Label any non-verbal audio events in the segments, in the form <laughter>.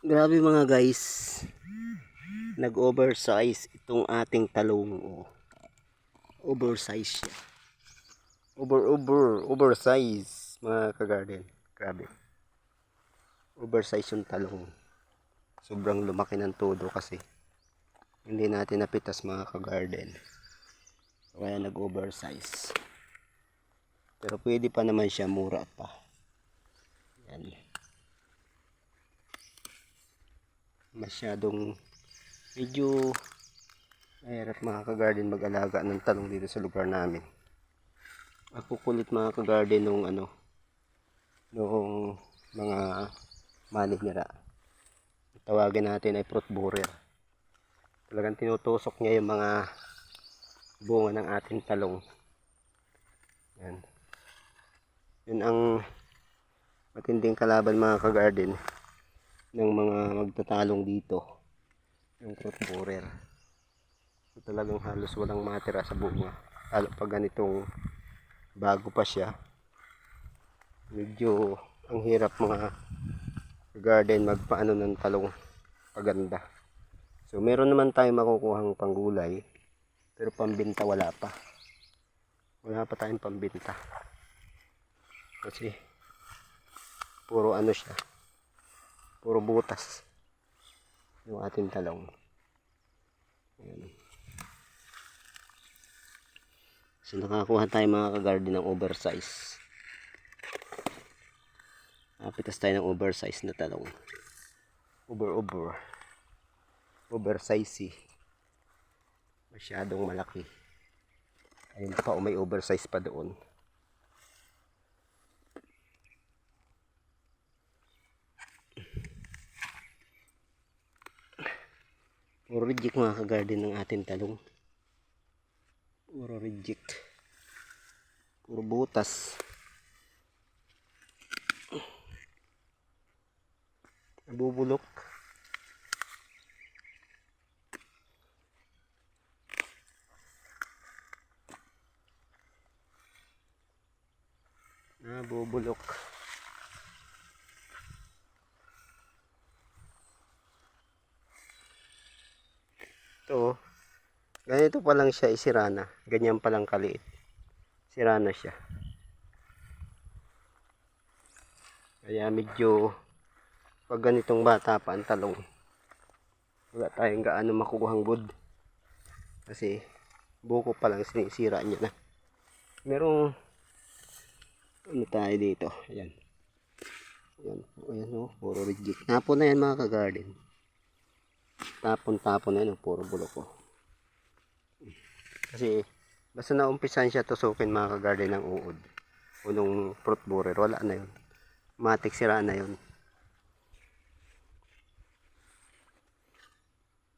Grabe mga guys. Nag-oversize itong ating talong. Oh. Oversize siya. Over, over, oversize mga kagarden. Grabe. Oversize yung talong. Sobrang lumaki ng todo kasi. Hindi natin napitas mga kagarden. Kaya nag-oversize. Pero pwede pa naman siya mura pa. Yan. Masyadong medyo mahirap mga ka-garden mag-alaga ng talong dito sa lugar namin. Ako kulit mga ka-garden nung ano nung mga maninira. Tawagin natin ay fruit borer. Talagang tinutusok niya yung mga bunga ng ating talong. Yan. Yun ang matinding kalaban mga ka-garden ng mga magtatalong dito. Yung fruit borer. So, talagang halos walang matira sa bunga. Lalo pag ganitong bago pa siya. Medyo ang hirap mga garden magpaano ng talong. Paganda. So meron naman tayong makukuhang panggulay pero pambinta wala pa. Wala pa tayong pambinta. Kasi puro ano siya puro butas. Yung ating talong. Ayan. so nakakuha tayo mga kagarden ng oversize. Napitas tayo ng oversize na talong. Over over oversize masyadong malaki. Ayun pa oh, may oversize pa doon Puro reject mga ka-garden ng ating talong. Puro reject. Puro butas. Nabubulok. Nabubulok. Ito, ganito pa lang siya isirana. Ganyan pa lang kaliit. Sirana siya. Kaya medyo pag ganitong bata pa ang talong, wala tayong gaano makukuhang good. Kasi buko pa lang sinisira niya na. Merong ano tayo dito. Ayan. Ayan. Ayan o. Puro reject. Napon na yan mga ka-garden tapon-tapon na yun, oh, puro bulok ko. Kasi, basta naumpisan siya tusukin mga kagarden ng uod. O nung fruit borer, wala na yun. Matik sira na yun.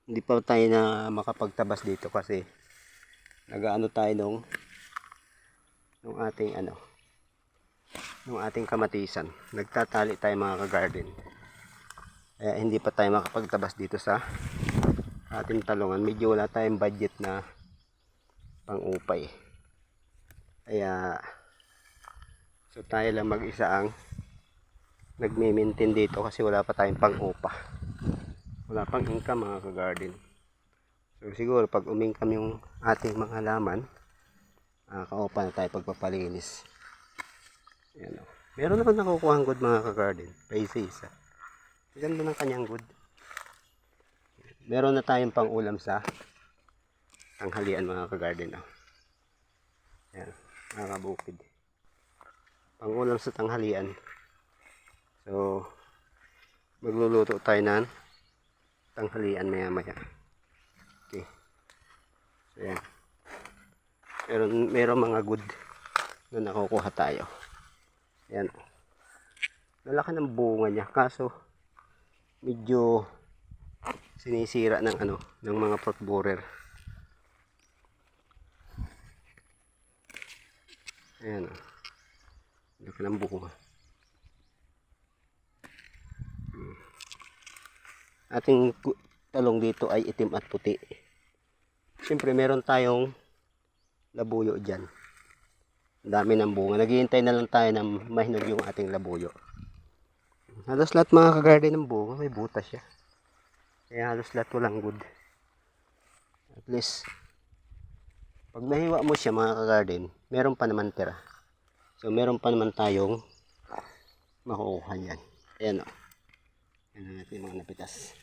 Hindi pa tayo na makapagtabas dito kasi nagaano tayo nung nung ating ano nung ating kamatisan. Nagtatali tayo mga kagarden. Kaya hindi pa tayo makapagtabas dito sa ating talungan. Medyo wala tayong budget na pang-upay. Kaya so tayo lang mag-isa ang nagme-maintain dito kasi wala pa tayong pang-upa. Wala pang income mga ka-garden. So siguro pag umingkam yung ating mga halaman, uh, kaupa na tayo pagpapalinis. Yan o. Meron naman nakukuha ang good mga ka-garden. Pa isa-isa. Ganda ng kanyang good. Meron na tayong pang ulam sa tanghalian mga ka-garden. Oh. Yan, mga kabukid. Pang ulam sa tanghalian. So, magluluto tayo ng tanghalian maya maya. Okay. So, yan. Meron, meron mga good na nakukuha tayo. Yan. Lalaki ng bunga niya. Kaso, medyo sinisira ng ano ng mga fruit borer. Ayan o laki ng buko Hmm. ating talong dito ay itim at puti. Siyempre meron tayong labuyo dyan. Dami ng bunga. Naghihintay na lang tayo na mahinog yung ating labuyo Halos lahat mga kagarden ng bunga may butas siya. Kaya halos lahat walang good. At least, pag nahiwa mo siya mga kagarden, meron pa naman tira. So, meron pa naman tayong makukuha niyan. Ayan o. Ayan na natin yung mga napitas.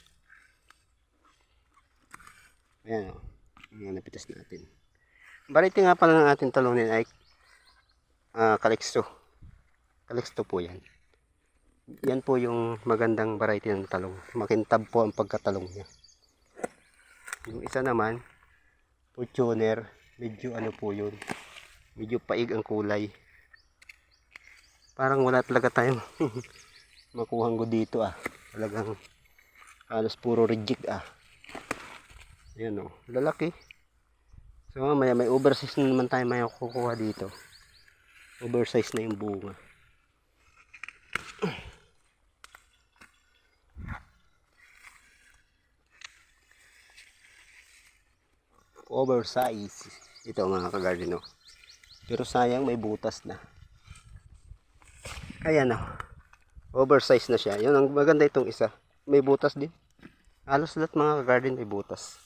Ayan o. Yung mga napitas natin. Variety nga pala ng ating talunin ay ah Calixto. Calixto po yan. Yan po yung magandang variety ng talong. Makintab po ang pagkatalong niya. Yung isa naman, Fortuner, medyo ano po yun. Medyo paig ang kulay. Parang wala talaga tayong <laughs> makuhang go dito ah. Talagang halos puro reject ah. Ayan o, lalaki. So mamaya may oversize na naman tayo may kukuha dito. Oversize na yung bunga. Oversize. Ito mga kagarden no. Pero sayang may butas na. Kaya no. Oversize na siya. Yun ang maganda itong isa. May butas din. Halos lahat mga kagarden may butas.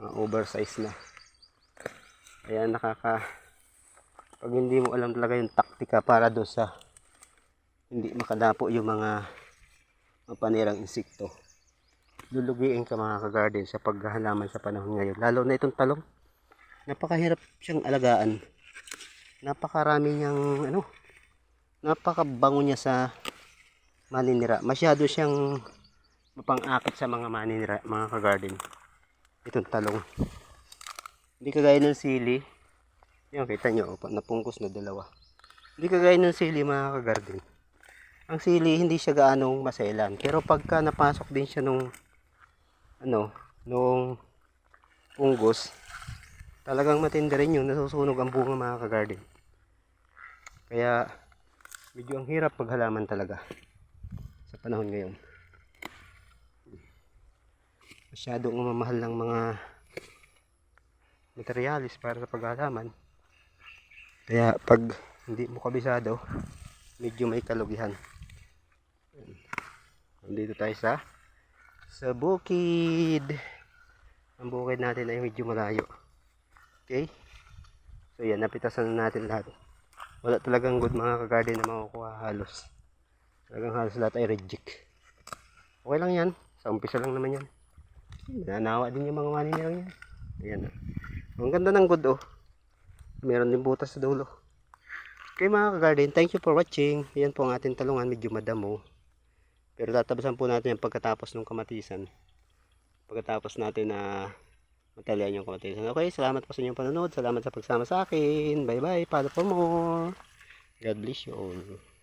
Ah, oversize na. Kaya nakaka pag hindi mo alam talaga yung taktika para doon sa hindi makadapo yung mga mapanirang insekto. Lulugiin ka mga kagarden sa paghahalaman sa panahon ngayon. Lalo na itong talong. Napakahirap siyang alagaan. Napakarami niyang ano, napakabango niya sa maninira. Masyado siyang mapang-akit sa mga maninira, mga kagarden. Itong talong. Hindi kagaya ng sili. Yan, kita nyo, opa, napungkos na dalawa. Hindi kagaya ng sili, mga kagarden. Ang sili, hindi siya gaanong maselan. Pero pagka napasok din siya nung, ano, nung punggos, talagang matindi rin yun, nasusunog ang bunga mga kagarden. Kaya, medyo ang hirap paghalaman talaga sa panahon ngayon. Masyadong mamahal ng mga materialis para sa paghalaman. Kaya pag hindi mo kabisado, medyo may kalugihan. Nandito tayo sa sa bukid. Ang bukid natin ay medyo malayo. Okay? So yan, napitasan na natin lahat. Wala talagang good mga kagarden na makukuha halos. Talagang halos lahat ay reject. Okay lang yan. Sa umpisa lang naman yan. Nananawa din yung mga maninirang yan. Ayan. Ang ganda ng good oh. Meron din butas sa dulo. Okay mga kagarden, thank you for watching. Ayan po ang ating talungan, medyo madamo. Pero tatabasan po natin yung pagkatapos ng kamatisan. Pagkatapos natin na matalian yung kamatisan. Okay, salamat po sa inyong panonood. Salamat sa pagsama sa akin. Bye bye. Follow for more. God bless you all.